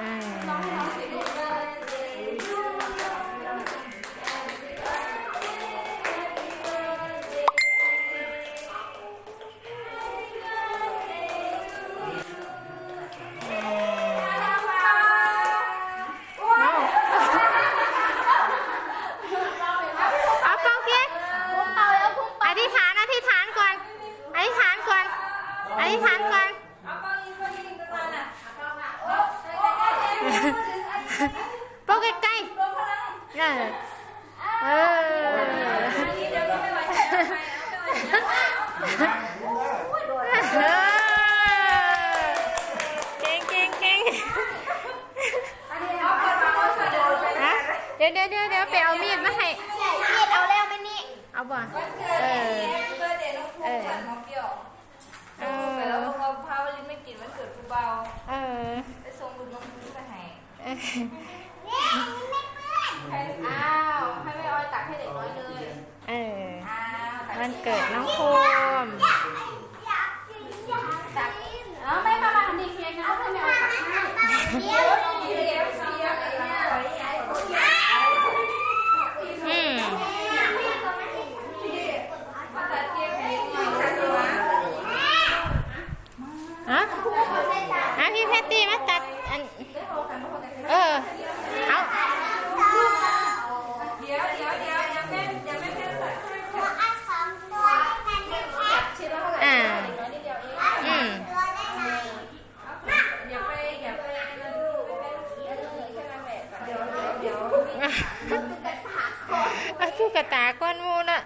อ่ ๆเออเออเก่งเก่งเก่งเดี๋ยวเดี๋ยวเดี๋ยวเดี๋ยวไปเอามีดมาให้เขียนเอาแล้วไหมนี่ เอาบ่เออเออเออแล้วลงมาพาวลินไม่กินมันเกิดกูเบา เออไปส่งบุญน้องคุณไปให้ เออ ใครอ้าวให้แม่ออยตักให้เด็กน้อยเลย เออ อ้า วตักวันเกิดน้องภูมิตักเอาไม่มามาดีเคียงนะให้แมวตักให้เดี๋ยวเสียเสียอะไรเนี่ยอืมมาตัดเทียบเด็กหน่อยตัดหัวอะอะพี่แพตตี้มาตัดอัน เออ เอา เดี๋ยวเดี๋ยวเดี๋ยวเดี๋ยวแม่เดี๋ยวแม่แม่ตัดให้ทีละเท่าไหร่ อ่าเด็กน้อยนิดเดียวเองอืมอย่าไปอย่าไปนั่นไปเป็นแค่นั้นแหละเดี๋ยวเดี๋ยวเดี๋ยวเอาตุ๊กตาก้อนหมูน่ะ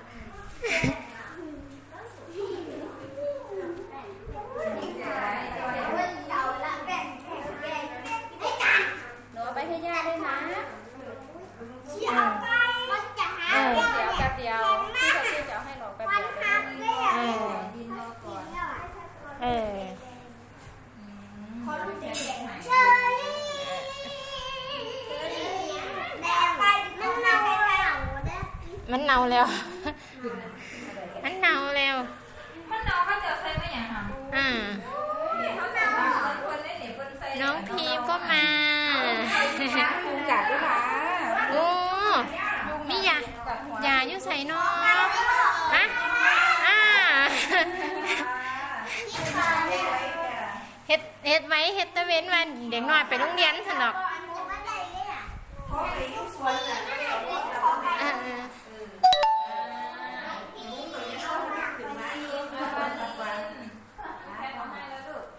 หนูเอาไปให้ย่าด้วยนะเออเดี๋ยวแป๊บเดียวพี่จะพี่จะเอาให้หนูแป๊บเดียวเดี๋ยว เออ ดินรอก่อน เออ มันเน่าแล้ว มันเน่าแล้วมันน้องก็จะใส่ไม่อย่างหำอ่าเขาแต่ว่าคนเล่นเนี่ยคนใส่น้องพีมก็มาคุมกัดด้วยค่ะโอ้มียากัดหัวยาอยู่ใส่นออะอ่าเฮ็ดเฮ็ดไว้เฮ็ดตะเวนวันเด็กน้อยไปโรงเรียนสนอก